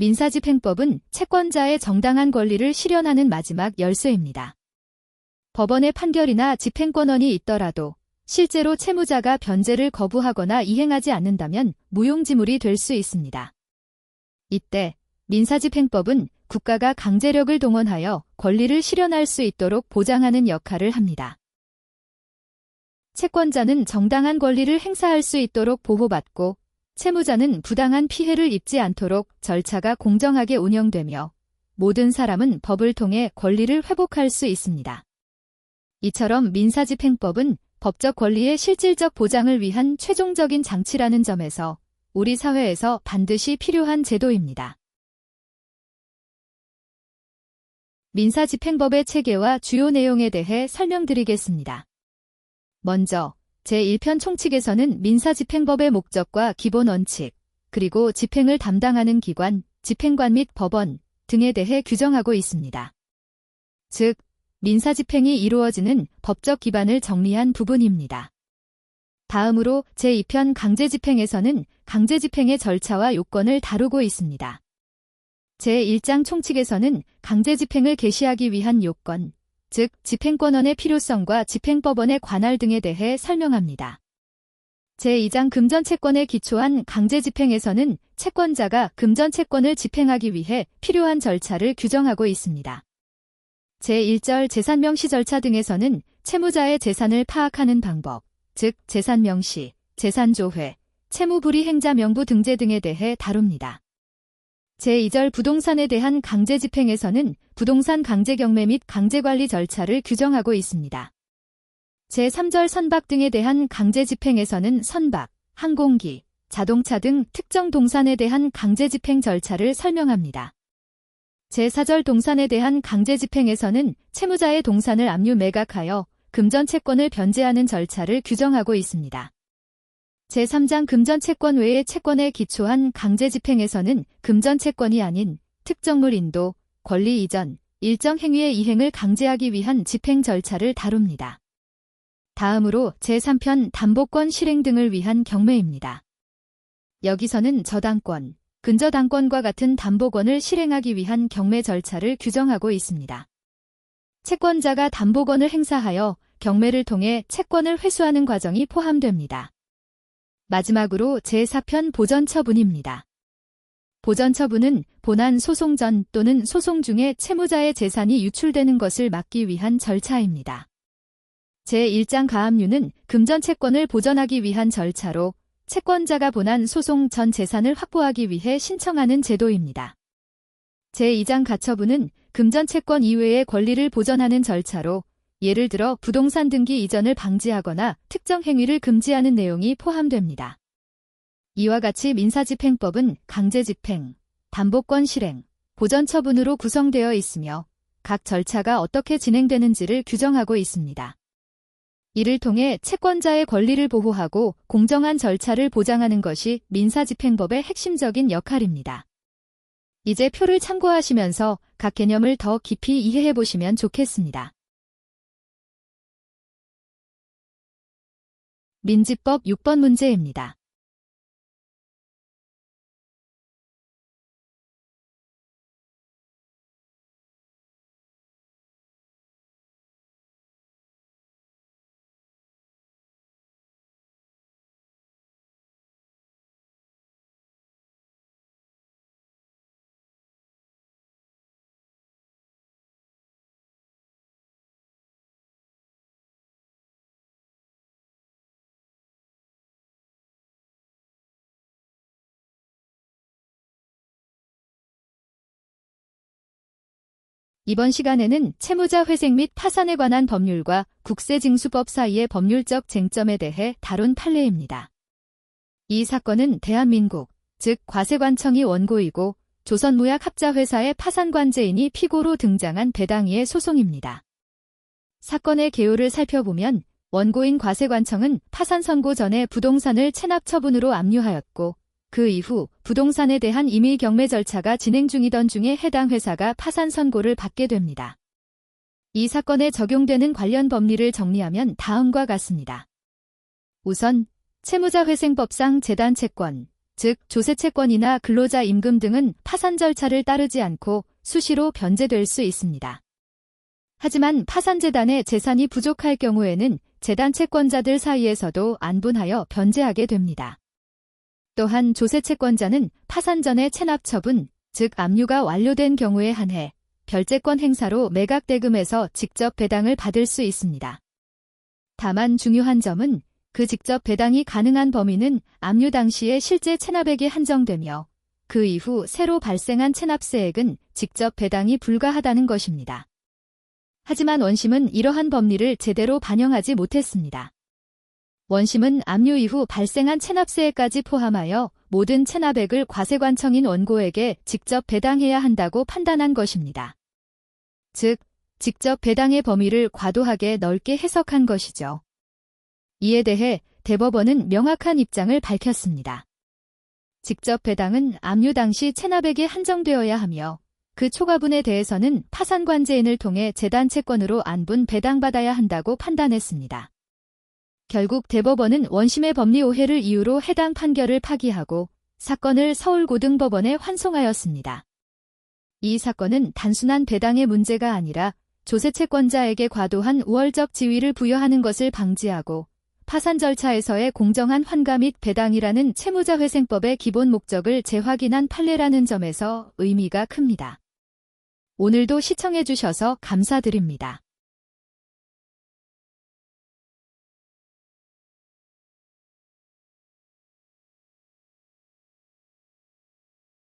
민사집행법은 채권자의 정당한 권리를 실현하는 마지막 열쇠입니다. 법원의 판결이나 집행권원이 있더라도 실제로 채무자가 변제를 거부하거나 이행하지 않는다면 무용지물이 될 수 있습니다. 이때 민사집행법은 국가가 강제력을 동원하여 권리를 실현할 수 있도록 보장하는 역할을 합니다. 채권자는 정당한 권리를 행사할 수 있도록 보호받고 채무자는 부당한 피해를 입지 않도록 절차가 공정하게 운영되며 모든 사람은 법을 통해 권리를 회복할 수 있습니다. 이처럼 민사집행법은 법적 권리의 실질적 보장을 위한 최종적인 장치라는 점에서 우리 사회에서 반드시 필요한 제도입니다. 민사집행법의 체계와 주요 내용에 대해 설명드리겠습니다. 먼저 제1편 총칙에서는 민사집행법의 목적과 기본 원칙, 그리고 집행을 담당하는 기관, 집행관 및 법원 등에 대해 규정하고 있습니다. 즉, 민사집행이 이루어지는 법적 기반을 정리한 부분입니다. 다음으로 제2편 강제집행에서는 강제집행의 절차와 요건을 다루고 있습니다. 제1장 총칙에서는 강제집행을 개시하기 위한 요건, 즉 집행권원의 필요성과 집행법원의 관할 등에 대해 설명합니다. 제2장 금전채권에 기초한 강제집행에서는 채권자가 금전채권을 집행하기 위해 필요한 절차를 규정하고 있습니다. 제1절 재산명시 절차 등에서는 채무자의 재산을 파악하는 방법, 즉 재산명시, 재산조회, 채무불이행자 명부 등재 등에 대해 다룹니다. 제2절 부동산에 대한 강제 집행에서는 부동산 강제 경매 및 강제 관리 절차를 규정하고 있습니다. 제3절 선박 등에 대한 강제 집행에서는 선박, 항공기, 자동차 등 특정 동산에 대한 강제 집행 절차를 설명합니다. 제4절 동산에 대한 강제 집행에서는 채무자의 동산을 압류 매각하여 금전 채권을 변제하는 절차를 규정하고 있습니다. 제3장 금전채권 외의 채권에 기초한 강제집행에서는 금전채권이 아닌 특정물 인도, 권리 이전, 일정 행위의 이행을 강제하기 위한 집행 절차를 다룹니다. 다음으로 제3편 담보권 실행 등을 위한 경매입니다. 여기서는 저당권, 근저당권과 같은 담보권을 실행하기 위한 경매 절차를 규정하고 있습니다. 채권자가 담보권을 행사하여 경매를 통해 채권을 회수하는 과정이 포함됩니다. 마지막으로 제4편 보전 처분입니다. 보전 처분은 본안 소송 전 또는 소송 중에 채무자의 재산이 유출되는 것을 막기 위한 절차입니다. 제1장 가압류는 금전 채권을 보전하기 위한 절차로 채권자가 본안 소송 전 재산을 확보하기 위해 신청하는 제도입니다. 제2장 가처분은 금전 채권 이외의 권리를 보전하는 절차로 예를 들어 부동산 등기 이전을 방지하거나 특정 행위를 금지하는 내용이 포함됩니다. 이와 같이 민사집행법은 강제집행, 담보권 실행, 보전처분으로 구성되어 있으며 각 절차가 어떻게 진행되는지를 규정하고 있습니다. 이를 통해 채권자의 권리를 보호하고 공정한 절차를 보장하는 것이 민사집행법의 핵심적인 역할입니다. 이제 표를 참고하시면서 각 개념을 더 깊이 이해해 보시면 좋겠습니다. 민지법 6번 문제입니다. 이번 시간에는 채무자 회생 및 파산에 관한 법률과 국세징수법 사이의 법률적 쟁점에 대해 다룬 판례입니다. 이 사건은 대한민국, 즉 과세관청이 원고이고 조선무약합자회사의 파산관제인이 피고로 등장한 배당위의 소송입니다. 사건의 개요를 살펴보면 원고인 과세관청은 파산 선고 전에 부동산을 체납 처분으로 압류하였고 그 이후 부동산에 대한 임의 경매 절차가 진행 중이던 중에 해당 회사가 파산 선고를 받게 됩니다. 이 사건에 적용되는 관련 법리를 정리하면 다음과 같습니다. 우선 채무자 회생법상 재단 채권, 즉 조세 채권이나 근로자 임금 등은 파산 절차를 따르지 않고 수시로 변제될 수 있습니다. 하지만 파산재단의 재산이 부족할 경우에는 재단 채권자들 사이에서도 안분하여 변제하게 됩니다. 또한 조세 채권자는 파산 전에 체납 처분, 즉 압류가 완료된 경우에 한해 별채권 행사로 매각 대금에서 직접 배당을 받을 수 있습니다. 다만 중요한 점은 그 직접 배당이 가능한 범위는 압류 당시의 실제 체납액이 한정되며 그 이후 새로 발생한 체납세액은 직접 배당이 불가하다는 것입니다. 하지만 원심은 이러한 법리를 제대로 반영하지 못했습니다. 원심은 압류 이후 발생한 체납세액까지 포함하여 모든 체납액을 과세관청인 원고에게 직접 배당해야 한다고 판단한 것입니다. 즉, 직접 배당의 범위를 과도하게 넓게 해석한 것이죠. 이에 대해 대법원은 명확한 입장을 밝혔습니다. 직접 배당은 압류 당시 체납액이 한정되어야 하며 그 초과분에 대해서는 파산관제인을 통해 재단 채권으로 안분 배당받아야 한다고 판단했습니다. 결국 대법원은 원심의 법리 오해를 이유로 해당 판결을 파기하고 사건을 서울고등법원에 환송하였습니다. 이 사건은 단순한 배당의 문제가 아니라 조세 채권자에게 과도한 우월적 지위를 부여하는 것을 방지하고 파산 절차에서의 공정한 환가 및 배당이라는 채무자 회생법의 기본 목적을 재확인한 판례라는 점에서 의미가 큽니다. 오늘도 시청해주셔서 감사드립니다.